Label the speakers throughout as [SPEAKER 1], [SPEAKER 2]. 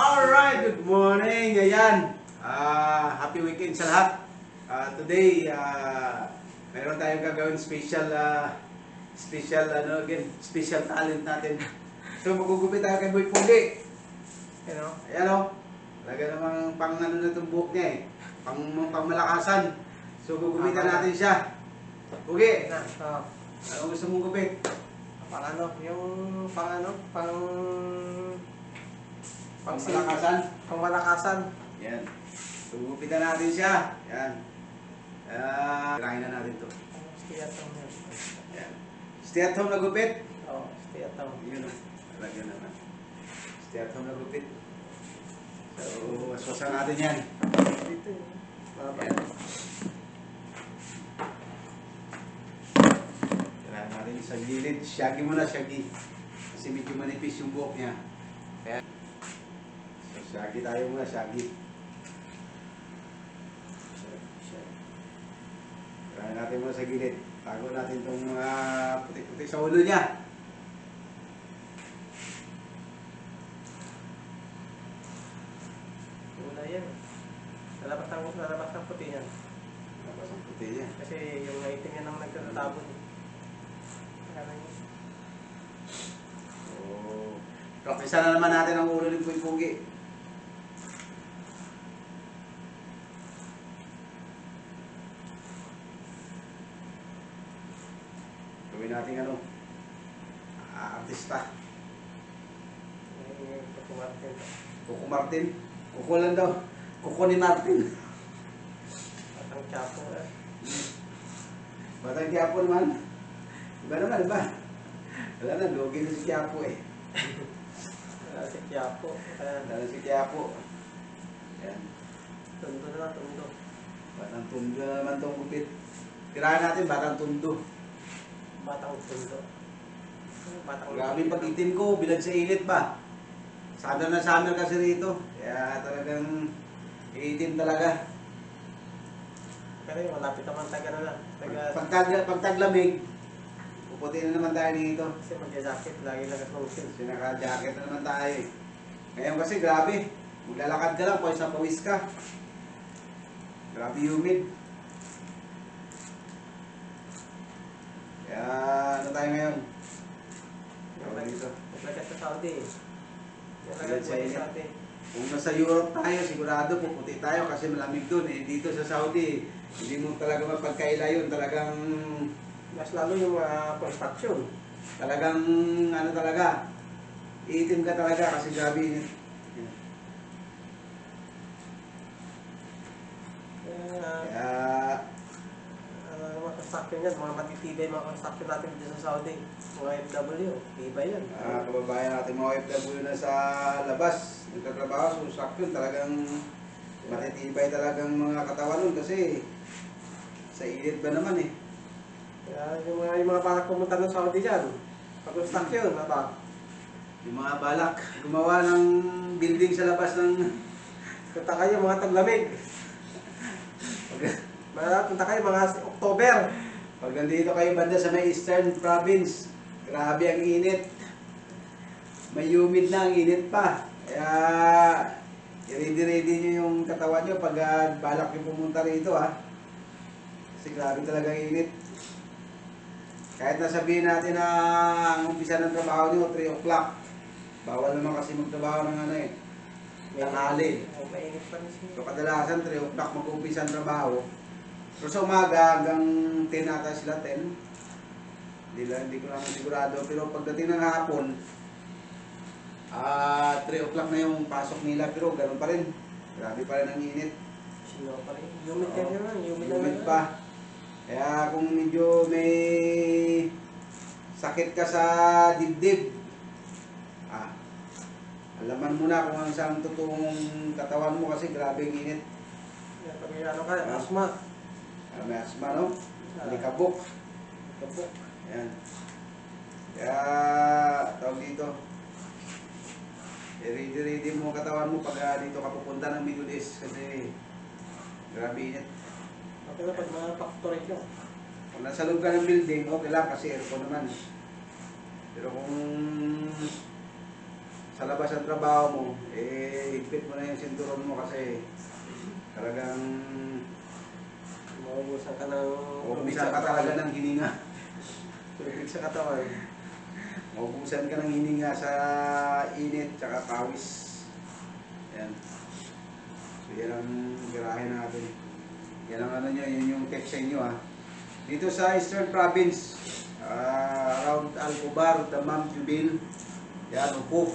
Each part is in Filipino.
[SPEAKER 1] Alright, good morning. Ayan. Ah, happy weekend sa lahat. Ah, today, ah, meron tayong gagawin special ah, special ano again, special talent natin. So magugupit tayo kay Boy Pugi.
[SPEAKER 2] You know?
[SPEAKER 1] Ayan o. Talaga namang pang ano na itong buhok niya eh. Pang, pang malakasan. So gugupitan natin siya. Pugi,
[SPEAKER 2] Na, oh.
[SPEAKER 1] ano gusto mong gupit?
[SPEAKER 2] Pang ano, yung pang ano, pang...
[SPEAKER 1] Pang malakasan?
[SPEAKER 2] Pang malakasan.
[SPEAKER 1] Yan. Natin siya. Yan. Ah, kirahin na natin to.
[SPEAKER 2] Stay at home yan.
[SPEAKER 1] Stay at home na gupit.
[SPEAKER 2] Oh, stay at home.
[SPEAKER 1] Yun o. Talaga naman. Stay at home na gupit. So, aswasan natin yan.
[SPEAKER 2] Dito yun.
[SPEAKER 1] Yan. Kailangan natin sa gilid. Shaggy mo na, shaggy. Kasi medyo manipis yung buhok niya. Kaya, shaggy tayo muna, shaggy. Kailangan natin muna sa gilid. Tago natin itong mga puti-puti sa ulo niya.
[SPEAKER 2] Wala yan. Lalabas ang, lalabas ang puti yan.
[SPEAKER 1] Tapos ang puti niya.
[SPEAKER 2] Kasi yung itim yan ang nagtatabon. Kaya yun.
[SPEAKER 1] Practice na naman natin ang ulo ng Pugi. Natin ano, ah, artista.
[SPEAKER 2] Yung pagkumartin.
[SPEAKER 1] Kuko Martin. Kuko lang daw. Kuko ni Martin.
[SPEAKER 2] At ang chapo eh.
[SPEAKER 1] Batang Quiapo naman. Iba naman, iba. Wala na, lugi na si Quiapo eh.
[SPEAKER 2] Wala si. Kaya
[SPEAKER 1] Wala si Quiapo. Yan.
[SPEAKER 2] tundo na tundo.
[SPEAKER 1] Batang tundo na naman itong gupit. Tirahan natin, batang tundo.
[SPEAKER 2] Batang tundo. Batang
[SPEAKER 1] Grabe pag itim ko, bilag sa init ba? Summer na summer kasi rito. Kaya talagang itim talaga.
[SPEAKER 2] Pero yung malapit naman taga na lang. Taga,
[SPEAKER 1] Pag, tag, pag taglamig, puputi na naman tayo dito.
[SPEAKER 2] kasi magja-jacket, lagi nag-closing.
[SPEAKER 1] Kasi naka-jacket na naman tayo eh. Ngayon kasi grabe, maglalakad ka lang, pawis na pawis ka. Grabe humid. Kaya ano tayo ngayon? Tawag dito.
[SPEAKER 2] Maglagat sa Saudi.
[SPEAKER 1] Maglagat sa.
[SPEAKER 2] Saudi.
[SPEAKER 1] Kung nasa Europe tayo, sigurado puputi tayo kasi malamig doon eh. Dito sa Saudi, hindi mo talaga mapagkaila yun. Talagang,
[SPEAKER 2] Mas lalo yung mga construction.
[SPEAKER 1] talagang ano talaga, iitim ka talaga kasi grabe
[SPEAKER 2] Kaya, yung mga construction yan, mga matitibay mga construction natin dito sa Saudi. Mga FW, tibay yan.
[SPEAKER 1] ah, kababayan natin mga OFW na sa labas, nagtatrabaho, sakyon talagang matitibay talagang mga katawan nun kasi sa init ba naman eh.
[SPEAKER 2] Kaya yung mga, yung mga balak pumunta ng Saudi dyan, pag construction, ba?
[SPEAKER 1] Yung mga balak, gumawa ng building sa labas ng
[SPEAKER 2] Punta kayo mga taglamig. Mga punta kayo mga October.
[SPEAKER 1] Pag nandito kayo banda sa may Eastern Province, grabe ang init. May humid na ang init pa. Kaya, i-ready-ready nyo yung katawan nyo pag ah, balak nyo pumunta rito ha. Kasi grabe talaga ang init. Kahit nasabihin natin na ang umpisa ng trabaho nyo, 3 o'clock. Bawal naman kasi magtrabaho ng ano eh. Tanghali. So kadalasan 3 o'clock mag-umpisa ang trabaho. Pero sa umaga hanggang 10 ata sila 10. Hindi lang, hindi ko lang sigurado. Pero pagdating ng hapon, ah 3 o'clock na yung pasok nila. Pero ganun pa rin. Grabe pa rin ang init.
[SPEAKER 2] Sino pa rin? Humid yan naman, humid
[SPEAKER 1] Humid pa. Kaya kung medyo may sakit ka sa dibdib, ah, alaman mo na kung ano saan totoong katawan mo kasi grabe ang init.
[SPEAKER 2] Pag may ano ka,
[SPEAKER 1] Ah.
[SPEAKER 2] asma.
[SPEAKER 1] Ah, may asma, no? Alikabok.
[SPEAKER 2] Kabuk.
[SPEAKER 1] Ayan. Kaya, tawag dito. I-ready-ready mo ang katawan mo pag ah, dito ka pupunta ng Middle East kasi grabe init.
[SPEAKER 2] Okay na pag mga factory ka.
[SPEAKER 1] Kung nasa loob ka ng building, okay lang kasi aircon naman. Pero kung sa labas ang trabaho mo, eh, higpit mo na yung sinturon mo kasi talagang
[SPEAKER 2] Maubusan ka ng...
[SPEAKER 1] Uubusan ka talaga ng hininga.
[SPEAKER 2] Tubig sa katawan.
[SPEAKER 1] Maubusan ka ng hininga sa init tsaka pawis. Yan. So yan ang garahe natin. Yan ang ano nyo, yun yung text sa inyo ha. Dito sa Eastern Province, ah, around Alcobar, Damam, Jubil, yan, Ukuf.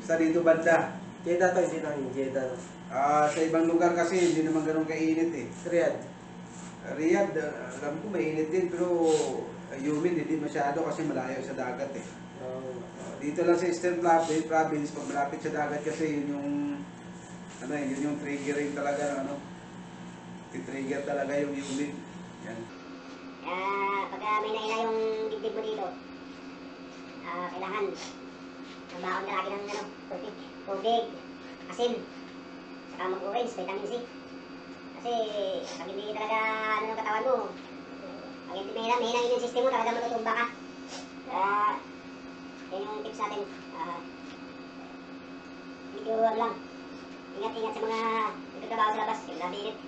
[SPEAKER 1] Sa dito banda.
[SPEAKER 2] Jeddah to, hindi na yung Jeddah.
[SPEAKER 1] Ah, sa ibang lugar kasi hindi naman ganun kainit eh.
[SPEAKER 2] Riyadh.
[SPEAKER 1] Riyadh, ah, alam ko mainit din pero ah, humid hindi masyado kasi malayo sa dagat eh.
[SPEAKER 2] Oh.
[SPEAKER 1] Ah, dito lang sa Eastern Province, province pag malapit sa dagat kasi yun yung ano eh, yun yung triggering talaga ng ano. Titrigger talaga yung humid. Yan.
[SPEAKER 3] Ah, pagka may naila yung dibdib mo dito, ah, kailangan magbaon ka lagi ng ano, tubig, tubig, asin, saka mag-orange, vitamin C. Kasi pag hindi talaga ano ng katawan mo, pag hindi mahina, mahina yung immune system mo, talaga matutumba ka. Kaya, yan yung tips natin. Ah, medyo ano lang, ingat-ingat sa mga nagtatrabaho sa labas, yung labi init.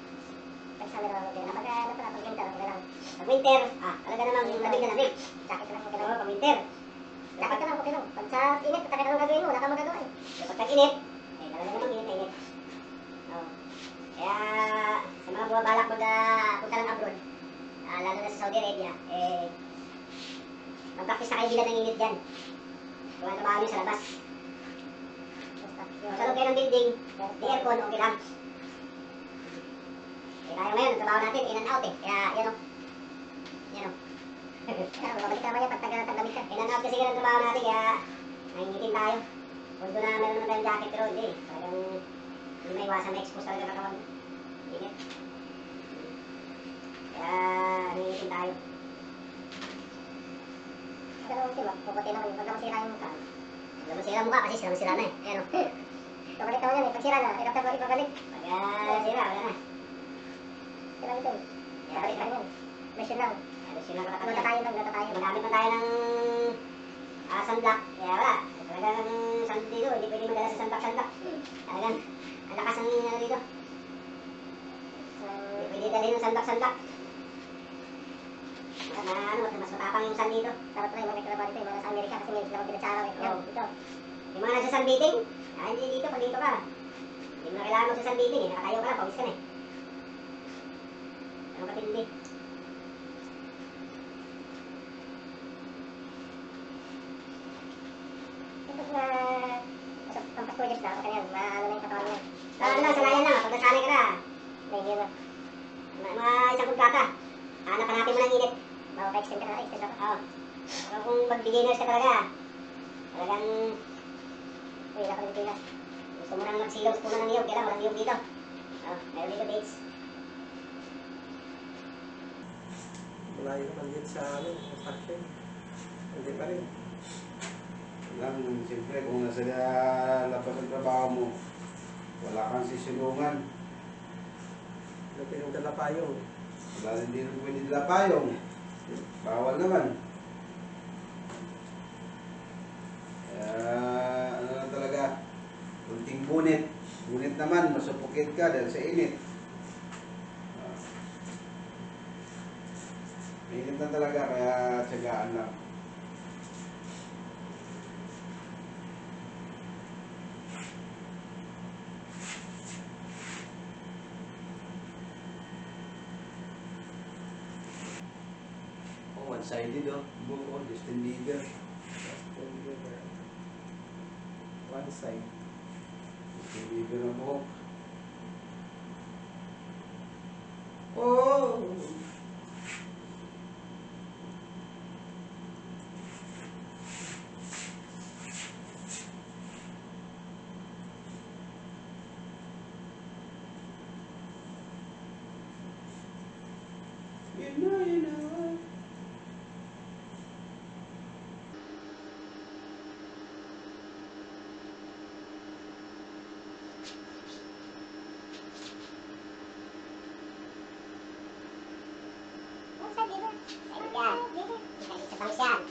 [SPEAKER 3] Pag okay. Pag ano pala, pag winter, okay lang. Pag winter, ah, talaga namang yung lamig na lamig. Jacket lang, okay lang. Pag winter. Jacket ka lang, okay lang. Pag sa init, tataka ka lang gagawin mo, wala kang magagawa eh. Pag tag-init, eh, talaga namang init. Kaya, sa mga bumabalak mag ah, punta ng abroad, ah, lalo na sa Saudi Arabia, eh, mag-practice na kayo bilang ng init dyan. Kung ano nyo sa labas. Sa loob kayo ng building, di aircon, okay lang. Eh, tayo ngayon, ang trabaho natin, in and out eh. Kaya, yan o. Yan o. Kaya, babalik ka naman yan pag taga- taglamig ka. In and out kasi yan ang trabaho natin, kaya nangingitin tayo. Although na meron naman tayong jacket, pero hindi. Talagang hindi may iwasan na expose talaga katawan. Init. Kaya, nangingitin tayo. Pero okay, mapuputi naman yung pagka masira yung mukha. Masira ang mukha kasi sira masira na eh. Ayan o. Pabalik naman yan eh. Pag sira na, hirap na ibabalik. Pagka sira, wala na. Sira ito eh. Kaya balik tayo yan. Mission lang. Mission lang katapat. tayo lang, nata tayo. Magamit na tayo ng ah, sunblock. Kaya wala. Talagang sun dito, hindi pwede madala sa sunblock. Talagang, ang lakas ng ano dito. Hindi pwede dalhin ng sunblock. Mas, na, ano, mas matapang yung sun dito. Sarap na yung mga dito, yung sa Amerika kasi may sila pinagsaraw eh. Yan, dito. Yung mga nasa sunbathing, ah, hindi dito, pag dito ka. Hindi mo na kailangan mo sa sunbathing eh. Nakatayo ka lang, pawis ka na eh. Ano katindi? Kapag na sa pampas projects na, okay na yan, maano na yung katawan niya. Ah, ano lang, sanayan lang, pag nasanay ka na, medyo na. Mga isang kontrata, hanap hanapin mo ng init. Bago ka extend ka na, extend ako. Oo. Pero kung mag-beginners ka talaga, talagang, uy, wala ka ng Pilipinas. Gusto mo nang magsilaw sa puno ng niyog, kailan walang niyog dito. Oh, meron dito dates.
[SPEAKER 2] Malayo naman din sa ano, construction. Hindi pa rin.
[SPEAKER 1] Lang, siyempre kung nasa labas ang trabaho mo, wala kang sisilungan.
[SPEAKER 2] Ano yung dala payong?
[SPEAKER 1] Wala rin pwede nila payong. Bawal naman. Kaya, ano na talaga, kunting bunit. Bunit naman, masupukit ka dahil sa init. Ah. Mainit na talaga, kaya tsagaan lang. Oh, one-sided oh. Buo, Justin Bieber.
[SPEAKER 2] One side.
[SPEAKER 1] Justin Bieber ang buhok.
[SPEAKER 2] Oh!
[SPEAKER 1] Yun na, yun na.
[SPEAKER 3] Oh, dito? Sa inyo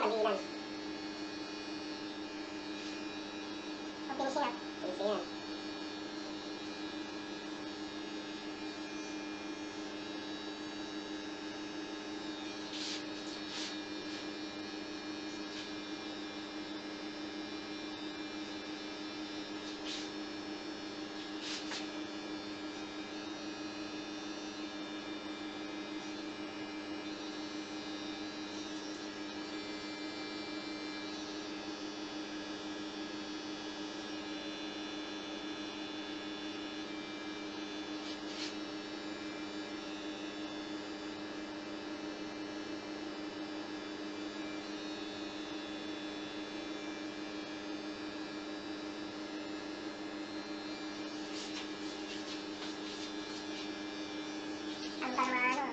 [SPEAKER 3] Pag-iinan natin yan, pag-iinan. Oh, finishing ah. Finishing yan. Ang tarmano.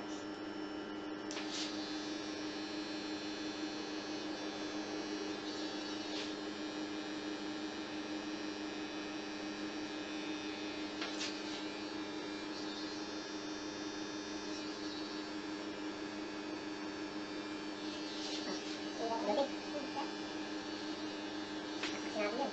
[SPEAKER 3] Sinabi yun.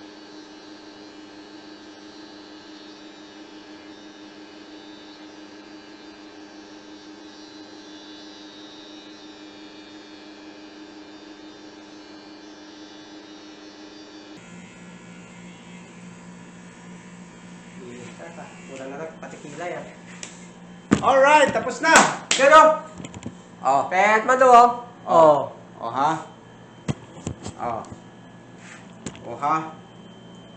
[SPEAKER 2] Mura na lang, pati kilay ah.
[SPEAKER 1] Alright, tapos na. Pero, oh,
[SPEAKER 2] Pet man to oh. Oh.
[SPEAKER 1] oh ha? Oh. Oh ha?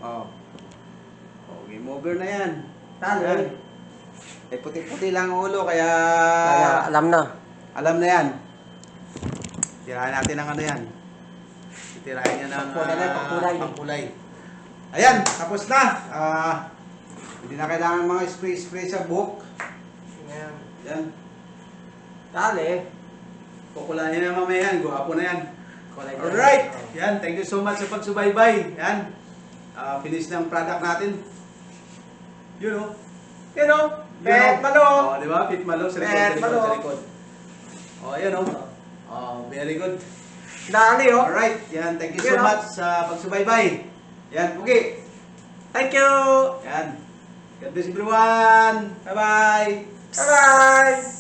[SPEAKER 1] Oh. Oh, game over na yan.
[SPEAKER 2] Talo.
[SPEAKER 1] Yan. Eh, puti-puti lang ang ulo, kaya...
[SPEAKER 2] Kaya alam na.
[SPEAKER 1] Alam na yan. Tirahin natin ng ano yan. Tirahin niya ng
[SPEAKER 2] Pangkulay na,
[SPEAKER 1] ah,
[SPEAKER 2] pangkulay.
[SPEAKER 1] pangkulay. Ayan, tapos na. Ah, hindi na kailangan mga spray-spray sa buhok.
[SPEAKER 2] Yan.
[SPEAKER 1] Yan.
[SPEAKER 2] Tali.
[SPEAKER 1] Kukulahin na mamaya yan. Guwapo na yan. Alright. Yan, thank you so much sa pagsubaybay. Yan. Ah, finish ng product natin. O.
[SPEAKER 2] Yan oh.
[SPEAKER 1] Yun,
[SPEAKER 2] Pet
[SPEAKER 1] oh.
[SPEAKER 2] malo.
[SPEAKER 1] Oh, di ba? Fit malo sa likod,
[SPEAKER 2] Pet malo.
[SPEAKER 1] sa likod. Oh, yan o. Oh, very good.
[SPEAKER 2] Dali oh.
[SPEAKER 1] Alright, yan. Thank you so
[SPEAKER 2] Yun, oh.
[SPEAKER 1] much sa pagsubaybay. Yan, okay.
[SPEAKER 2] Thank you.
[SPEAKER 1] Yan. God bless everyone. Bye-bye.
[SPEAKER 2] Bye-bye.